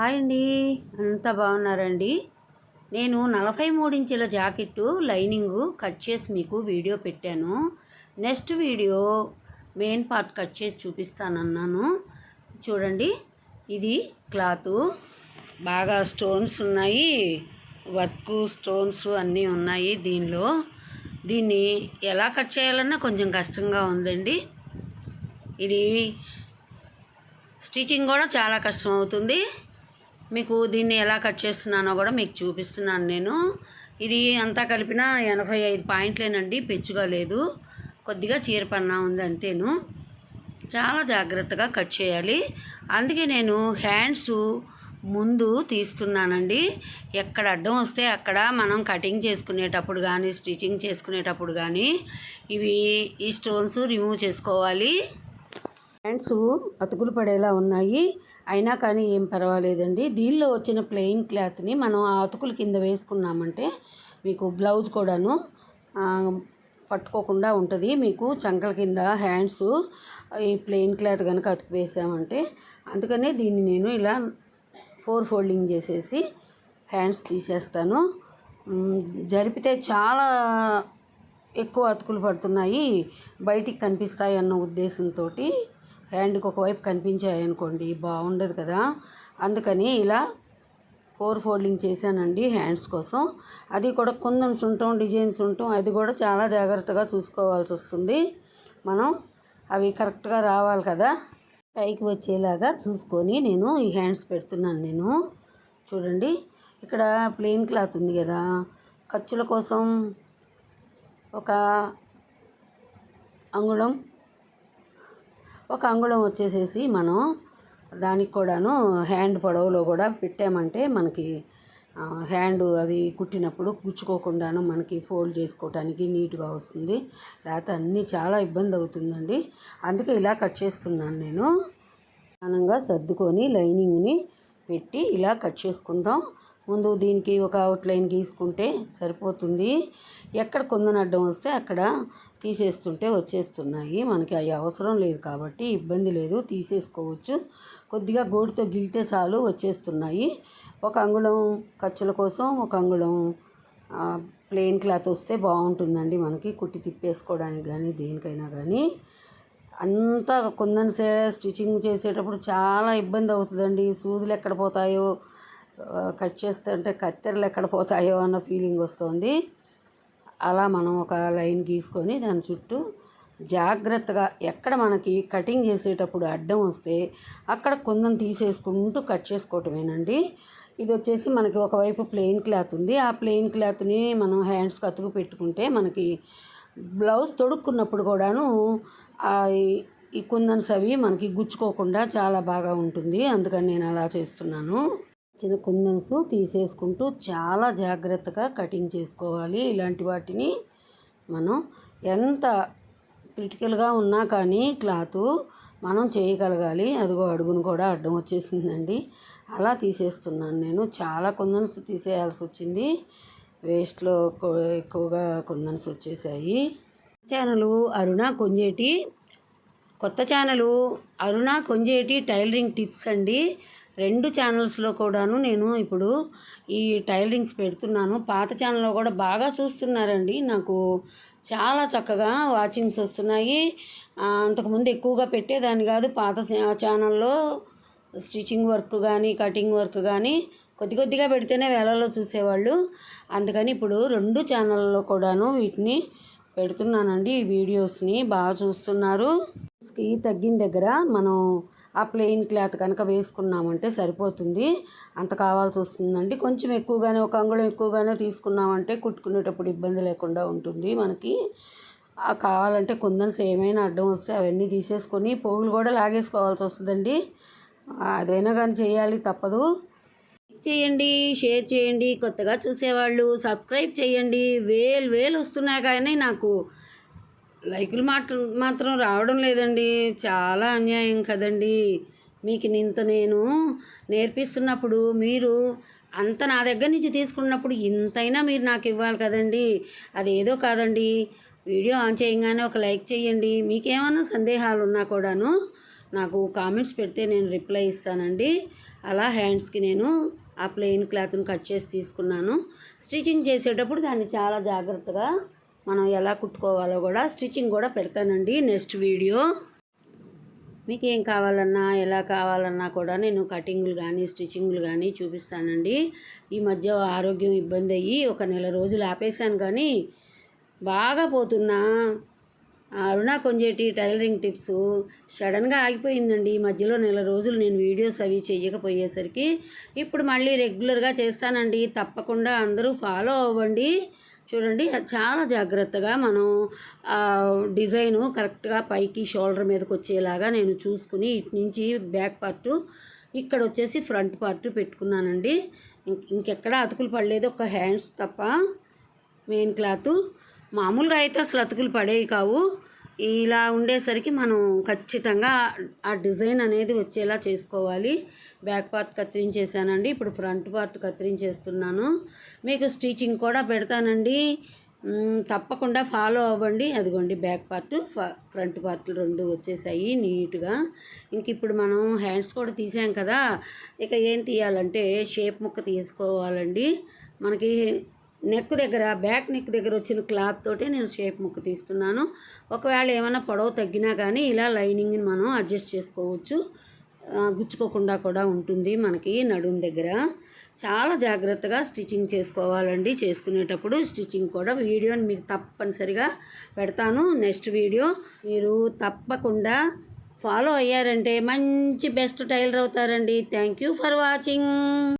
Hi అండి. అంతా బాగున్నారండి. నేను నలభై మూడించుల జాకెట్టు లైనింగు కట్ చేసి మీకు వీడియో పెట్టాను. Next video main part cut చేసి చూపిస్తానన్నాను. చూడండి ఇది క్లాతు. బాగా స్టోన్స్ ఉన్నాయి. వర్క్ స్టోన్స్ అన్నీ ఉన్నాయి దీనిలో. దీన్ని ఎలా కట్ చేయాలన్నా కొంచెం కష్టంగా ఉందండి. ఇది స్టిచ్చింగ్ కూడా చాలా కష్టం అవుతుంది. మీకు దీన్ని ఎలా కట్ చేస్తున్నానో కూడా మీకు చూపిస్తున్నాను నేను. ఇది అంతా కలిపిన ఎనభై ఐదు పాయింట్లేనండి పెచ్చుగా లేదు. కొద్దిగా చీరపన్నా ఉంది అంతేను. చాలా జాగ్రత్తగా కట్ చేయాలి. అందుకే నేను హ్యాండ్స్ ముందు తీస్తున్నానండి. ఎక్కడ అడ్డం వస్తే అక్కడ మనం కటింగ్ చేసుకునేటప్పుడు కానీ స్టిచ్చింగ్ చేసుకునేటప్పుడు కానీ ఇవి ఈ స్టోన్స్ రిమూవ్ చేసుకోవాలి. హ్యాండ్స్ అతుకులు పడేలా ఉన్నాయి. అయినా కానీ ఏం పర్వాలేదండి. దీనిలో వచ్చిన ప్లెయిన్ క్లాత్ని మనం ఆ అతుకుల కింద వేసుకున్నామంటే మీకు బ్లౌజ్ కూడాను పట్టుకోకుండా ఉంటుంది. మీకు చంకల కింద హ్యాండ్స్ ఈ ప్లెయిన్ క్లాత్ కనుక అతుకు వేసామంటే అందుకనే దీన్ని నేను ఇలా ఫోర్ ఫోల్డింగ్ చేసేసి హ్యాండ్స్ తీసేస్తాను. జరిపితే చాలా ఎక్కువ అతుకులు పడుతున్నాయి. బయటికి కనిపిస్తాయి అన్న ఉద్దేశంతో హ్యాండ్కి ఒకవైపు కనిపించాయి అనుకోండి బాగుండదు కదా. అందుకని ఇలా ఫోర్ ఫోల్డింగ్ చేశానండి హ్యాండ్స్ కోసం. అది కూడా కుందన్స్ ఉంటాం డిజైన్స్ ఉంటాం అది కూడా చాలా జాగ్రత్తగా చూసుకోవాల్సి వస్తుంది. మనం అవి కరెక్ట్గా రావాలి కదా. పైకి వచ్చేలాగా చూసుకొని నేను ఈ హ్యాండ్స్ పెడుతున్నాను నేను. చూడండి ఇక్కడ ప్లెయిన్ క్లాత్ ఉంది కదా. ఖర్చుల కోసం ఒక అంగుళం ఒక అంగుళం వచ్చేసేసి మనం దానికి కూడాను హ్యాండ్ పొడవులో కూడా పెట్టామంటే మనకి హ్యాండ్ అవి కుట్టినప్పుడు గుచ్చుకోకుండాను మనకి ఫోల్డ్ చేసుకోవటానికి నీట్గా వస్తుంది. లేకపోతే అన్నీ చాలా ఇబ్బంది అవుతుందండి. అందుకే ఇలా కట్ చేస్తున్నాను నేను. సమానంగా సర్దుకొని లైనింగ్ని పెట్టి ఇలా కట్ చేసుకుందాం. ముందు దీనికి ఒక అవుట్లైన్ గీసుకుంటే సరిపోతుంది. ఎక్కడ కొందని అడ్డం వస్తే అక్కడ తీసేస్తుంటే వచ్చేస్తున్నాయి. మనకి అవి అవసరం లేదు కాబట్టి ఇబ్బంది లేదు. తీసేసుకోవచ్చు. కొద్దిగా గోటితో గిలితే చాలు వచ్చేస్తున్నాయి. ఒక అంగుళం ఖర్చుల కోసం ఒక అంగుళం ప్లెయిన్ క్లాత్ వస్తే బాగుంటుందండి మనకి. కుట్టి తిప్పేసుకోవడానికి కానీ దేనికైనా కానీ అంతా కొందని స్టిచ్చింగ్ చేసేటప్పుడు చాలా ఇబ్బంది అవుతుందండి. సూదులు ఎక్కడ పోతాయో కట్ చేస్తుంటే కత్తెరలు ఎక్కడ పోతాయో అన్న ఫీలింగ్ వస్తుంది. అలా మనం ఒక లైన్ గీసుకొని దాని చుట్టూ జాగ్రత్తగా ఎక్కడ మనకి కటింగ్ చేసేటప్పుడు అడ్డం వస్తే అక్కడ కుందం తీసేసుకుంటూ కట్ చేసుకోవటమేనండి. ఇది వచ్చేసి మనకి ఒకవైపు ప్లెయిన్ క్లాత్ ఉంది. ఆ ప్లెయిన్ క్లాత్ని మనం హ్యాండ్స్కి అతుకు పెట్టుకుంటే మనకి బ్లౌజ్ తొడుక్కున్నప్పుడు కూడాను ఈ కుందన్స్ అవి మనకి గుచ్చుకోకుండా చాలా బాగా ఉంటుంది. అందుకని నేను అలా చేస్తున్నాను. చిన్న కుందన్స్ తీసేసుకుంటూ చాలా జాగ్రత్తగా కటింగ్ చేసుకోవాలి. ఇలాంటి వాటిని మనం ఎంత క్రిటికల్గా ఉన్నా కానీ క్లాత్ మనం చేయగలగాలి. అదిగో అడుగును కూడా అడ్డం వచ్చేసిందండి. అలా తీసేస్తున్నాను నేను. చాలా కుందన్స్ తీసేయాల్సి వచ్చింది. వేస్ట్లో ఎక్కువగా కుందన్స్ వచ్చేసాయి. ఛానలు అరుణ కొంజేటి కొత్త channel Aruna Konjeti tailoring tips అండి. రెండు ఛానల్స్లో కూడాను నేను ఇప్పుడు ఈ టైలరింగ్స్ పెడుతున్నాను. పాత ఛానల్లో కూడా బాగా చూస్తున్నారండి. నాకు చాలా చక్కగా వాచింగ్స్ వస్తున్నాయి. అంతకుముందు ఎక్కువగా పెట్టేదాన్ని కాదు. పాత ఛానల్లో స్టిచ్చింగ్ వర్క్ కానీ కటింగ్ వర్క్ కానీ కొద్ది కొద్దిగా పెడితేనే వేలలో చూసేవాళ్ళు. అందుకని ఇప్పుడు రెండు ఛానల్లో కూడాను వీటిని పెడుతున్నానండి. ఈ వీడియోస్ని బాగా చూస్తున్నారు. స్కీ తగ్గిన దగ్గర మనం ఆ ప్లెయిన్ క్లాత్ కనుక వేసుకున్నామంటే సరిపోతుంది. అంత కావాల్సి వస్తుందండి. కొంచెం ఎక్కువగానే ఒక అంగుళం ఎక్కువగానే తీసుకున్నామంటే కుట్టుకునేటప్పుడు ఇబ్బంది లేకుండా ఉంటుంది మనకి. కావాలంటే కుందన్స్ ఏమైనా అడ్డం వస్తే అవన్నీ తీసేసుకొని పోగులు కూడా లాగేసుకోవాల్సి వస్తుందండి. అదైనా కానీ చేయాలి తప్పదు. చేయండి షేర్ చేయండి కొత్తగా చూసేవాళ్ళు సబ్స్క్రైబ్ చేయండి. వేలు వేలు వస్తున్నాయి కానీ నాకు లైకులు మాట మాత్రం రావడం లేదండి. చాలా అన్యాయం కదండి. మీకు ఇంత నేను నేర్పిస్తున్నప్పుడు మీరు అంత నా దగ్గర నుంచి తీసుకున్నప్పుడు ఇంతైనా మీరు నాకు ఇవ్వాలి కదండి. అదేదో కాదండి. వీడియో ఆన్ చేయగానే ఒక లైక్ చేయండి. మీకేమైనా సందేహాలు ఉన్నా కూడాను నాకు కామెంట్స్ పెడితే నేను రిప్లై ఇస్తానండి. అలా హ్యాండ్స్కి నేను ఆ ప్లెయిన్ క్లాత్ని కట్ చేసి తీసుకున్నాను. స్టిచ్చింగ్ చేసేటప్పుడు దాన్ని చాలా జాగ్రత్తగా మనం ఎలా కుట్టుకోవాలో కూడా స్టిచ్చింగ్ కూడా పెడతానండి నెక్స్ట్ వీడియో. మీకు ఏం కావాలన్నా ఎలా కావాలన్నా కూడా నేను కటింగ్లు కానీ స్టిచ్చింగ్లు కానీ చూపిస్తానండి. ఈ మధ్య ఆరోగ్యం ఇబ్బంది అయ్యి ఒక నెల రోజులు ఆపేశాను కానీ బాగా పోతున్నా. అరుణ కొంజేటి టైలరింగ్ టిప్స్ సడన్గా ఆగిపోయిందండి. ఈ మధ్యలో నెల రోజులు నేను వీడియోస్ అవి చెయ్యకపోయేసరికి ఇప్పుడు మళ్ళీ రెగ్యులర్గా చేస్తానండి. తప్పకుండా అందరూ ఫాలో అవ్వండి. చూడండి అది చాలా జాగ్రత్తగా మనం డిజైను కరెక్ట్గా పైకి షోల్డర్ మీదకి వచ్చేలాగా నేను చూసుకుని ఇటు నుంచి బ్యాక్ పార్టు ఇక్కడ వచ్చేసి ఫ్రంట్ పార్ట్ పెట్టుకున్నానండి. ఇంక ఇంకెక్కడ అతుకులు పడలేదు ఒక హ్యాండ్స్ తప్ప మెయిన్ క్లాత్. మామూలుగా అయితే అసలు అతుకులు పడేవి కావు. ఇలా ఉండేసరికి మనం ఖచ్చితంగా ఆ డిజైన్ అనేది వచ్చేలా చేసుకోవాలి. బ్యాక్ పార్ట్ కత్తిరించేసానండి. ఇప్పుడు ఫ్రంట్ పార్ట్ కత్తిరించేస్తున్నాను. మీకు స్టిచ్చింగ్ కూడా పెడతానండి. తప్పకుండా ఫాలో అవ్వండి. అదిగోండి బ్యాక్ పార్ట్ ఫ్రంట్ పార్ట్ రెండు వచ్చేసాయి నీట్గా. ఇంక ఇప్పుడు మనం హ్యాండ్స్ కూడా తీసాం కదా. ఇక ఏం తీయాలంటే షేప్ ముక్క తీసుకోవాలండి. మనకి నెక్ దగ్గర బ్యాక్ నెక్ దగ్గర వచ్చిన క్లాత్ తోటి నేను షేప్ ముక్క తీస్తున్నాను. ఒకవేళ ఏమైనా పొడవు తగ్గినా కానీ ఇలా లైనింగ్ని మనం అడ్జస్ట్ చేసుకోవచ్చు. గుచ్చుకోకుండా కూడా ఉంటుంది మనకి నడుం దగ్గర. చాలా జాగ్రత్తగా స్టిచ్చింగ్ చేసుకోవాలండి. చేసుకునేటప్పుడు స్టిచ్చింగ్ కూడా వీడియోని మీకు తప్పనిసరిగా పెడతాను. నెక్స్ట్ వీడియో మీరు తప్పకుండా ఫాలో అయ్యారంటే మంచి బెస్ట్ టైలర్ అవుతారండి. Thank you for watching.